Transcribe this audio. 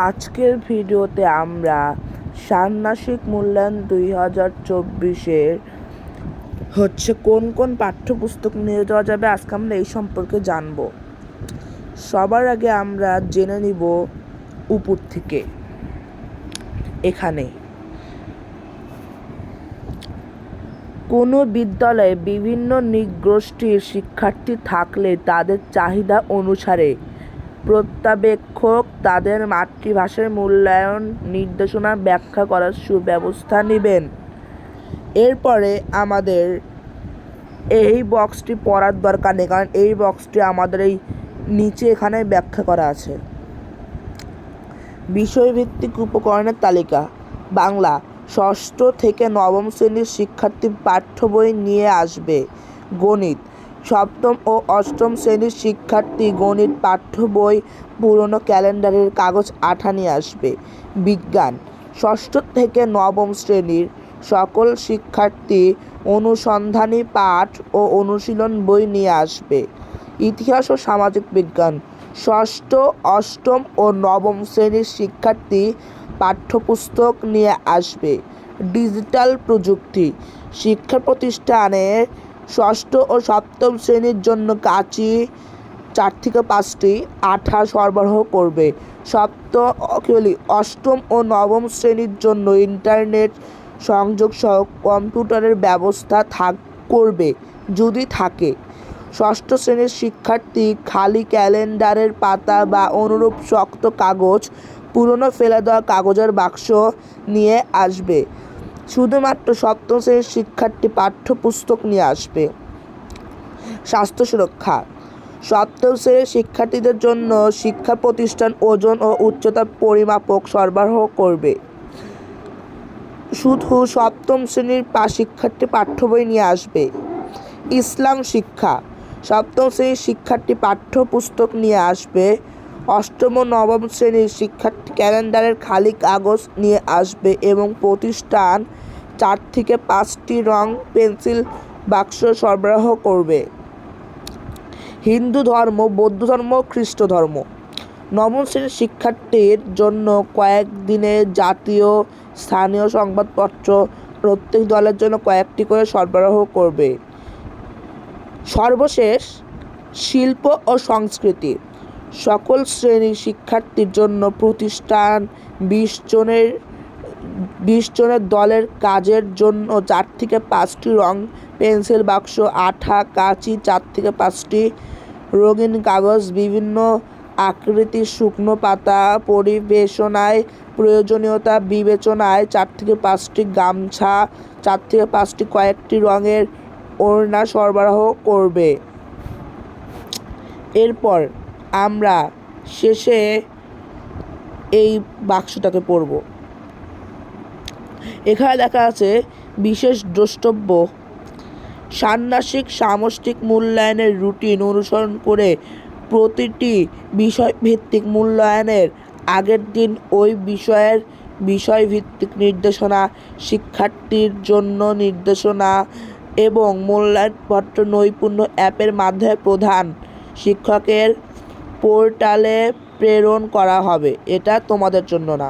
আজকের ভিডিওতে আমরা ষান্মাসিক মূল্যায়ন দুই হাজার চব্বিশের হচ্ছে কোন কোন পাঠ্যপুস্তক নিয়ে যাওয়া যাবে আজকে আমরা এই সম্পর্কে জানব। সবার আগে আমরা জেনে নিব উপর থেকে এখানে কোনো বিদ্যালয়ে বিভিন্ন নিগোষ্ঠীর শিক্ষার্থী থাকলে তাদের চাহিদা অনুসারে প্রত্যাবেক্ষক তাদের মাতৃভাষার মূল্যায়ন নির্দেশনা ব্যাখ্যা করার সুব্যবস্থা নেবেন। এরপরে আমাদের এই বক্সটি পড়ার দরকার নেই, কারণ এই বক্সটি আমাদের এই নিচে এখানে ব্যাখ্যা করা আছে। বিষয়ভিত্তিক উপকরণের তালিকা, বাংলা, ষষ্ঠ থেকে নবম শ্রেণির শিক্ষার্থী পাঠ্য বই নিয়ে আসবে। গণিত সপ্তম ও অষ্টম শ্রেণির শিক্ষার্থী গণিত পাঠ্য বই পুরনো ক্যালেন্ডারের কাগজ আঠা নিয়ে আসবে। বিজ্ঞান, ষষ্ঠ থেকে নবম শ্রেণির সকল শিক্ষার্থী অনুসন্ধানী পাঠ ও অনুশীলন বই নিয়ে আসবে। ইতিহাস ও সামাজিক বিজ্ঞান, ষষ্ঠ, অষ্টম ও নবম শ্রেণির শিক্ষার্থী পাঠ্যপুস্তক নিয়ে আসবে। ডিজিটাল প্রযুক্তি শিক্ষা প্রতিষ্ঠানে ষষ্ঠ ও সপ্তম শ্রেণির জন্য কাঁচি চার থেকে পাঁচটি আঠা সরবরাহ করবে। সপ্ত অষ্টম ও নবম শ্রেণির জন্য ইন্টারনেট সংযোগ সহ কম্পিউটারের ব্যবস্থা থাক, করবে, যদি থাকে। ষষ্ঠ শ্রেণির শিক্ষার্থী খালি ক্যালেন্ডারের পাতা বা অনুরূপ শক্ত কাগজ পুরনো ফেলে দেওয়া কাগজের বাক্স নিয়ে আসবে। শুধুমাত্র সপ্তম শ্রেণির শিক্ষার্থী পাঠ্যপুস্তক নিয়ে আসবে। স্বাস্থ্য সুরক্ষা। সপ্তম শ্রেণির শিক্ষার্থীদের জন্য শিক্ষা প্রতিষ্ঠান ওজন ও উচ্চতা পরিমাপক সরবরাহ করবে। শুধু সপ্তম শ্রেণির শিক্ষার্থী পাঠ্য বই নিয়ে আসবে। ইসলাম শিক্ষা। সপ্তম শ্রেণির শিক্ষার্থী পাঠ্যপুস্তক নিয়ে আসবে অষ্টম ও নবম শ্রেণির শিক্ষার্থী ক্যালেন্ডারের খালি কাগজ নিয়ে আসবে এবং প্রতিষ্ঠান চার থেকে পাঁচটি রং পেন্সিল বাক্স সরবরাহ করবে। হিন্দু ধর্ম, বৌদ্ধ ধর্ম, খ্রিস্ট ধর্ম। নবম শ্রেণির শিক্ষার্থীর জন্য কয়েকদিনে জাতীয় স্থানীয় সংবাদপত্র প্রত্যেক দলের জন্য কয়েকটি করে সরবরাহ করবে। সর্বশেষ শিল্প ও সংস্কৃতি। সকল শ্রেণির শিক্ষার্থীর জন্য প্রতিষ্ঠান বিশ জনের বিশ জনের দলের কাজের জন্য চার থেকে পাঁচটি রং পেন্সিল বাক্স, আঠা, কাঁচি, চার থেকে পাঁচটি রঙিন কাগজ, বিভিন্ন আকৃতির শুকনো পাতা পরিবেশনায় প্রয়োজনীয়তা বিবেচনায় চার থেকে পাঁচটি গামছা, চার থেকে পাঁচটি কয়েকটি রঙের ওড়না সরবরাহ করবে। এরপর আমরা শেষে এই বাক্সটাকে পড়ব। এখানে দেখা আছে বিশেষ দ্রষ্টব্য। ষান্মাসিক সামষ্টিক মূল্যায়নের রুটিন অনুসরণ করে প্রতিটি বিষয়ভিত্তিক মূল্যায়নের আগের দিন ওই বিষয়ের বিষয়ভিত্তিক নির্দেশনা, শিক্ষার্থীর জন্য নির্দেশনা এবং মূল্যায়নপত্র নৈপুণ্য অ্যাপের মাধ্যমে প্রধান শিক্ষকের পোর্টালে প্রেরণ করা হবে। এটা তোমাদের জন্য না।